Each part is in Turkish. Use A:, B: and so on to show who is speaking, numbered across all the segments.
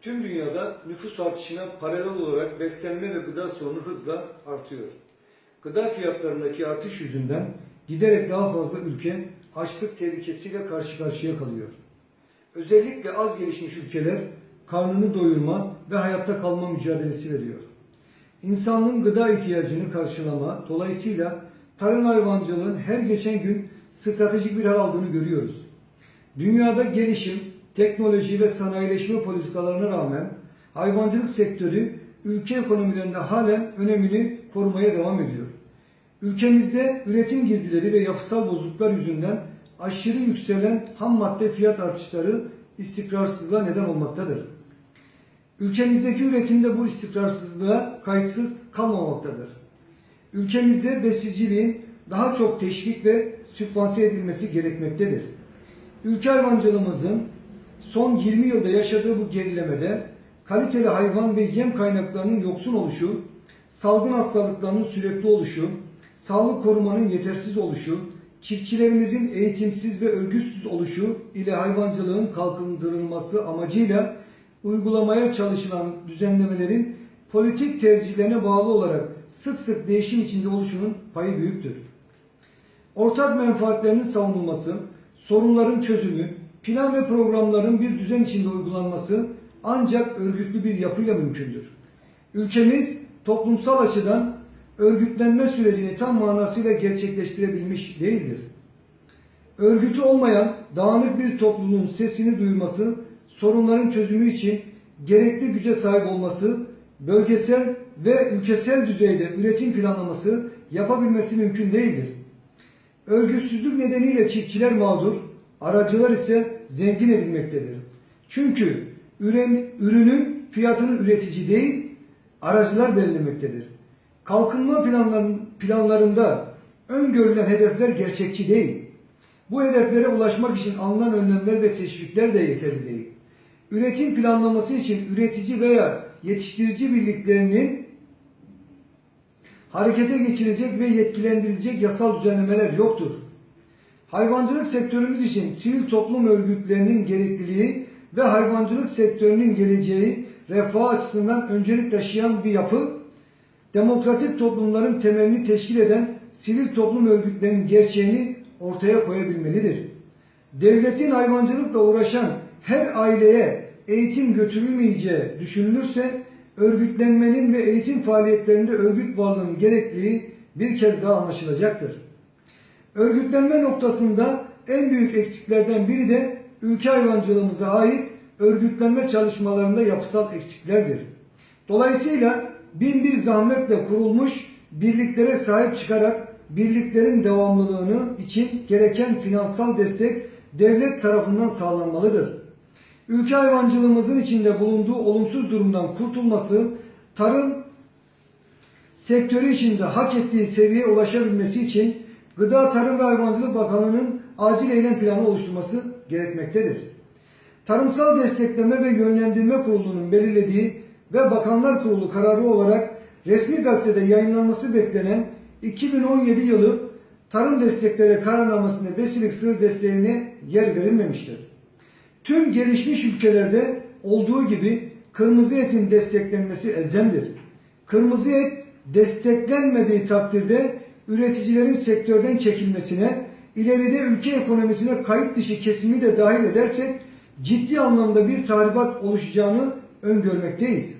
A: Tüm dünyada nüfus artışına paralel olarak beslenme ve gıda sorunu hızla artıyor. Gıda fiyatlarındaki artış yüzünden giderek daha fazla ülke açlık tehlikesiyle karşı karşıya kalıyor. Özellikle az gelişmiş ülkeler karnını doyurma ve hayatta kalma mücadelesi veriyor. İnsanlığın gıda ihtiyacını karşılama, dolayısıyla tarım hayvancılığın her geçen gün stratejik bir hal aldığını görüyoruz. Dünyada gelişim, teknoloji ve sanayileşme politikalarına rağmen hayvancılık sektörü ülke ekonomilerinde halen önemini korumaya devam ediyor. Ülkemizde üretim girdileri ve yapısal bozukluklar yüzünden aşırı yükselen ham madde fiyat artışları istikrarsızlığa neden olmaktadır. Ülkemizdeki üretimde bu istikrarsızlığa kayıtsız kalmamaktadır. Ülkemizde besiciliğin daha çok teşvik ve sübvanse edilmesi gerekmektedir. Ülke hayvancılığımızın son 20 yılda yaşadığı bu gerilemede kaliteli hayvan ve yem kaynaklarının yoksun oluşu, salgın hastalıklarının sürekli oluşu, sağlık korumanın yetersiz oluşu, çiftçilerimizin eğitimsiz ve örgütsüz oluşu ile hayvancılığın kalkındırılması amacıyla uygulamaya çalışılan düzenlemelerin politik tercihlerine bağlı olarak sık sık değişim içinde oluşunun payı büyüktür. Ortak menfaatlerinin savunulması, sorunların çözümü, plan ve programların bir düzen içinde uygulanması ancak örgütlü bir yapıyla mümkündür. Ülkemiz toplumsal açıdan örgütlenme sürecini tam manasıyla gerçekleştirebilmiş değildir. Örgütü olmayan dağınık bir toplumun sesini duyurması, sorunların çözümü için gerekli güce sahip olması, bölgesel ve ülkesel düzeyde üretim planlaması yapabilmesi mümkün değildir. Örgütsüzlük nedeniyle çiftçiler mağdur, aracılar ise zengin edilmektedir. Çünkü üren, ürünün fiyatını üretici değil, aracılar belirlemektedir. Kalkınma planların, planlarında öngörülen hedefler gerçekçi değil. Bu hedeflere ulaşmak için alınan önlemler ve teşvikler de yeterli değil. Üretim planlaması için üretici veya yetiştirici birliklerinin harekete geçirecek ve yetkilendirilecek yasal düzenlemeler yoktur. Hayvancılık sektörümüz için sivil toplum örgütlerinin gerekliliği ve hayvancılık sektörünün geleceği refah açısından öncelik taşıyan bir yapı, demokratik toplumların temelini teşkil eden sivil toplum örgütlerinin gerçeğini ortaya koyabilmelidir. Devletin hayvancılıkla uğraşan her aileye eğitim götürülmeyeceği düşünülürse örgütlenmenin ve eğitim faaliyetlerinde örgüt varlığının gerekliliği bir kez daha anlaşılacaktır. Örgütlenme noktasında en büyük eksiklerden biri de ülke hayvancılığımıza ait örgütlenme çalışmalarında yapısal eksiklerdir. Dolayısıyla bin bir zahmetle kurulmuş birliklere sahip çıkarak birliklerin devamlılığını için gereken finansal destek devlet tarafından sağlanmalıdır. Ülke hayvancılığımızın içinde bulunduğu olumsuz durumdan kurtulması, tarım sektörü içinde hak ettiği seviyeye ulaşabilmesi için Gıda Tarım ve Hayvancılık Bakanlığı'nın acil eylem planı oluşturması gerekmektedir. Tarımsal Destekleme ve Yönlendirme Kurulu'nun belirlediği ve Bakanlar Kurulu kararı olarak resmi gazetede yayınlanması beklenen 2017 yılı tarım destekleri kararnamesinde besilik sınır desteğine yer verilmemiştir. Tüm gelişmiş ülkelerde olduğu gibi kırmızı etin desteklenmesi elzemdir. Kırmızı et desteklenmediği takdirde üreticilerin sektörden çekilmesine, ileride ülke ekonomisine kayıt dışı kesimi de dahil edersek ciddi anlamda bir tahribat oluşacağını öngörmekteyiz.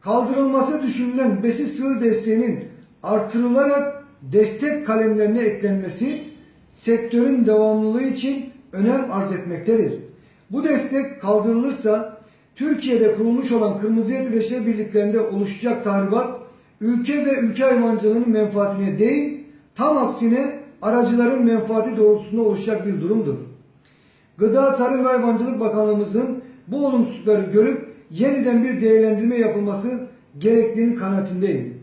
A: Kaldırılması düşünülen besi sınır desteğinin artırılarak destek kalemlerine eklenmesi sektörün devamlılığı için önem arz etmektedir. Bu destek kaldırılırsa Türkiye'de kurulmuş olan Kırmızı Et Üreticiler Birliklerinde oluşacak tahribat ülke ve ülke hayvancılığının menfaatine değil, tam aksine aracıların menfaati doğrultusunda oluşacak bir durumdur. Gıda, Tarım ve Hayvancılık Bakanlığımızın bu olumsuzlukları görüp yeniden bir değerlendirme yapılması gerektiğini kanaatindeyim.